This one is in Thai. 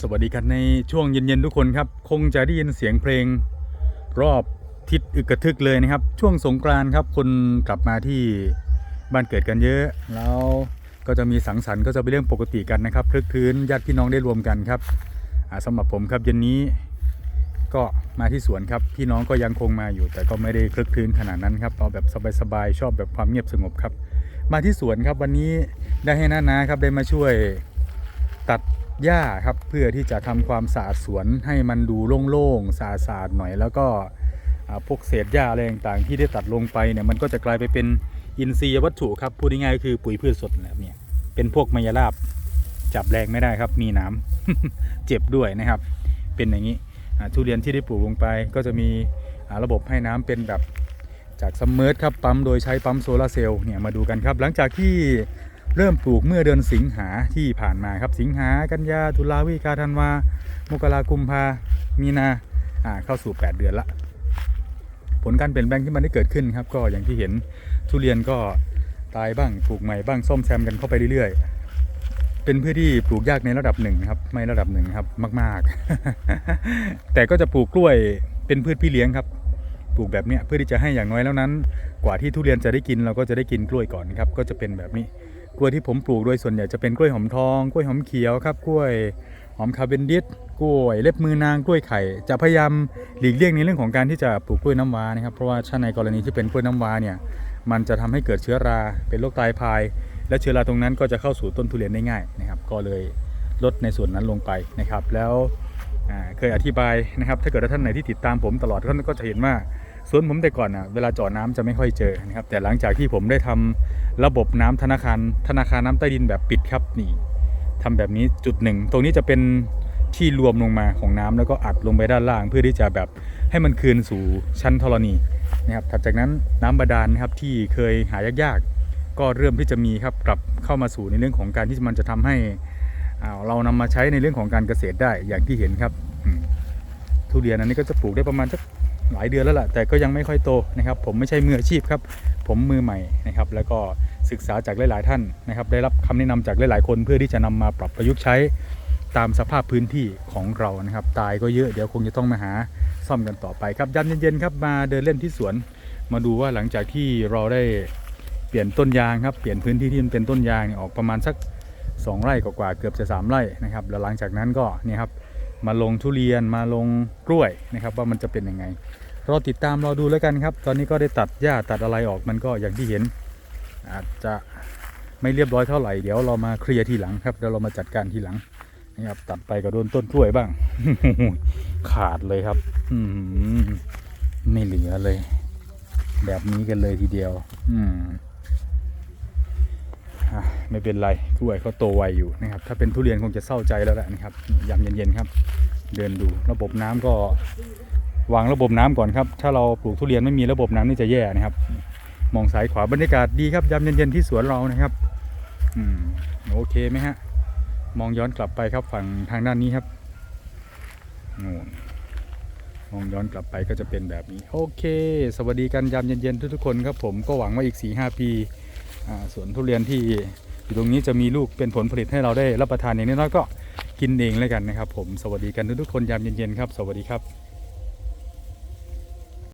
สวัสดีกันในช่วงเย็นๆทุกคนครับ คงจะได้ยินเสียงเพลงรอบทิศอึกกระทึกเลยนะครับ ช่วงสงกรานต์ครับ คนกลับมาที่บ้านเกิดกันเยอะ แล้วก็จะมีสังสรรค์ก็จะเป็นเรื่องปกติกันนะครับคลึกคลื้นญาติพี่น้องได้รวมกันครับอ่าสำหรับผมครับเย็นนี้ก็มาที่สวนครับ พี่น้องก็ยังคงมาอยู่ แต่ก็ไม่ได้คลึกคลื้นขนาดนั้นครับเอาแบบสบายๆชอบแบบความเงียบสงบครับ มาที่สวนครับวันนี้ได้ให้น้านาครับได้มาช่วยตัด หญ้าครับเพื่อที่จะทำความสะอาดสวนให้มันดูโล่งๆสะอาดๆหน่อย แล้วก็พวกเศษหญ้าอะไรต่างๆที่ได้ตัดลงไปเนี่ยมันก็จะกลายไปเป็นอินทรีย์วัตถุครับพูดง่ายๆก็คือปุ๋ยพืชสดนะครับเนี่ยเป็นพวกไมยราบจับแรงไม่ได้ครับ มีน้ำเจ็บด้วยนะครับ เป็นอย่างนี้ทุเรียนที่ได้ปลูกลงไปก็จะมีระบบให้น้ำเป็นแบบจากซัมเมอร์ครับปั๊มโดยใช้ปั๊มโซลาร์เซลล์เนี่ยมาดูกันครับ หลังจากที่ เริ่มปลูกเมื่อเดือนสิงหาที่ผ่านมาครับสิงหากันยาตุลาวิกาธันวามกรากุมภามีนาอ่าเข้าสู่ 8 เดือนละ ผลการเปลี่ยนแปลงที่มันได้เกิดขึ้นครับ ก็อย่างที่เห็นทุเรียนก็ตายบ้างปลูกใหม่บ้างซ่อมแซมกันเข้าไปเรื่อยๆ เป็นพืชที่ปลูกยากในระดับหนึ่งครับ ไม่ระดับหนึ่งครับมาก ๆ แต่ก็จะปลูกกล้วยเป็นพืชพี่เลี้ยงครับปลูกแบบเนี้ยเพื่อที่จะให้อย่างน้อยแล้วนั้น กว่าที่ทุเรียนจะได้กินเราก็จะได้กินกล้วยก่อนครับ ก็จะเป็นแบบนี้ กล้วยที่ผมปลูกโดยส่วนใหญ่จะเป็นกล้วยหอมทอง กล้วยหอมเขียวครับ กล้วยหอมคาเบนดิสกล้วยเล็บมือนางกล้วยไข่ จะพยายามหลีกเลี่ยงในเรื่องของการที่จะปลูกกล้วยน้ำว้านะครับเพราะว่าถ้าในกรณีที่เป็นกล้วยน้ำว้าเนี่ยมันจะทำให้เกิดเชื้อราเป็นโรคตายพาย และเชื้อราตรงนั้นก็จะเข้าสู่ต้นทุเรียนได้ง่ายนะครับ ก็เลยลดในส่วนนั้นลงไปนะครับ แล้วเคยอธิบายนะครับ ถ้าเกิดว่าท่านไหนที่ติดตามผมตลอดท่านก็จะเห็นว่า สวนผมแต่ก่อนอะเวลาเจาะน้ำจะไม่ค่อยเจอนะครับแต่หลังจากที่ผมได้ทำระบบน้ำธนาคารธนาคารน้ำใต้ดินแบบปิดครับนี่ทำแบบนี้จุดหนึ่งตรงนี้จะเป็นที่รวมลงมาของน้ำแล้วก็อัดลงไปด้านล่าง เพื่อที่จะแบบให้มันคืนสู่ชั้นธรณีนะครับถัดจากนั้นน้ำบาดาลนะครับที่เคยหายากๆ ก็เริ่มที่จะมีครับกลับเข้ามาสู่ในเรื่องของการที่มันจะทำให้อ่าเรานำมาใช้ในเรื่องของการเกษตรได้อย่างที่เห็นครับทุเรียนอันนี้ก็จะปลูกได้ประมาณสัก หลายเดือนแล้วล่ะแต่ก็ยังไม่ค่อยโตนะครับ ผมไม่ใช่มืออาชีพครับ ผมมือใหม่นะครับ แล้วก็ศึกษาจากหลาย ๆ ท่านนะครับ ได้รับคำแนะนำจากหลาย ๆ คนเพื่อที่จะนำมาปรับประยุกต์ใช้ตามสภาพพื้นที่ของเรานะครับ ตายก็เยอะเดี๋ยวคงจะต้องมาหาซ่อมกันต่อไปครับยามเย็นๆครับมาเดินเล่นที่สวน มาดูว่าหลังจากที่เราได้เปลี่ยนต้นยางครับเปลี่ยนพื้นที่ที่มันเป็นต้นยางออกประมาณสัก 2 ไร่กว่าๆเกือบจะ 3 ไร่นะครับแล้วหลังจากนั้นก็เนี่ยครับ มาลงทุเรียนมาลงกล้วยนะครับ ว่ามันจะเป็นยังไงรอติดตามรอดูแล้วกันครับ ตอนนี้ก็ได้ตัดหญ้าตัดอะไรออกมันก็อย่างที่เห็น อาจจะไม่เรียบร้อยเท่าไหร่เดี๋ยวเรามาเคลียร์ทีหลังครับเดี๋ยวเรามาจัดการทีหลังนี่ครับตัดไปก็โดนต้นกล้วยบ้าง ขาดเลยครับ อืมไม่เหลือเลย แบบนี้กันเลยทีเดียว อืม ไม่เป็นไรกล้วยเขาโตไวอยู่นะครับ ถ้าเป็นทุเรียนคงจะเศร้าใจแล้วแหละนะครับยามเย็นๆครับ เดินดูระบบน้ำก็วางระบบน้ำก่อนครับ ถ้าเราปลูกทุเรียนไม่มีระบบน้ำนี่จะแย่นะครับ มองซ้ายขวาบรรยากาศดีครับยามเย็นๆที่สวนเรานะครับ อืมโอเคไหมฮะ มองย้อนกลับไปครับฝั่งทางด้านนี้ครับนู่นมองย้อนกลับไปก็จะเป็นแบบนี้ โอเค สวัสดีกันยามเย็นๆทุกๆคนครับผมก็หวังว่าอีก4ีหปี สวนทุเรียนที่อยู่ตรงนี้จะมีลูกเป็นผลผลิตให้เราได้รับประทานอย่างน้อยๆก็กินเองแล้วกันนะครับ ผมสวัสดีกันทุกๆคนยามเย็นๆครับ สวัสดีครับ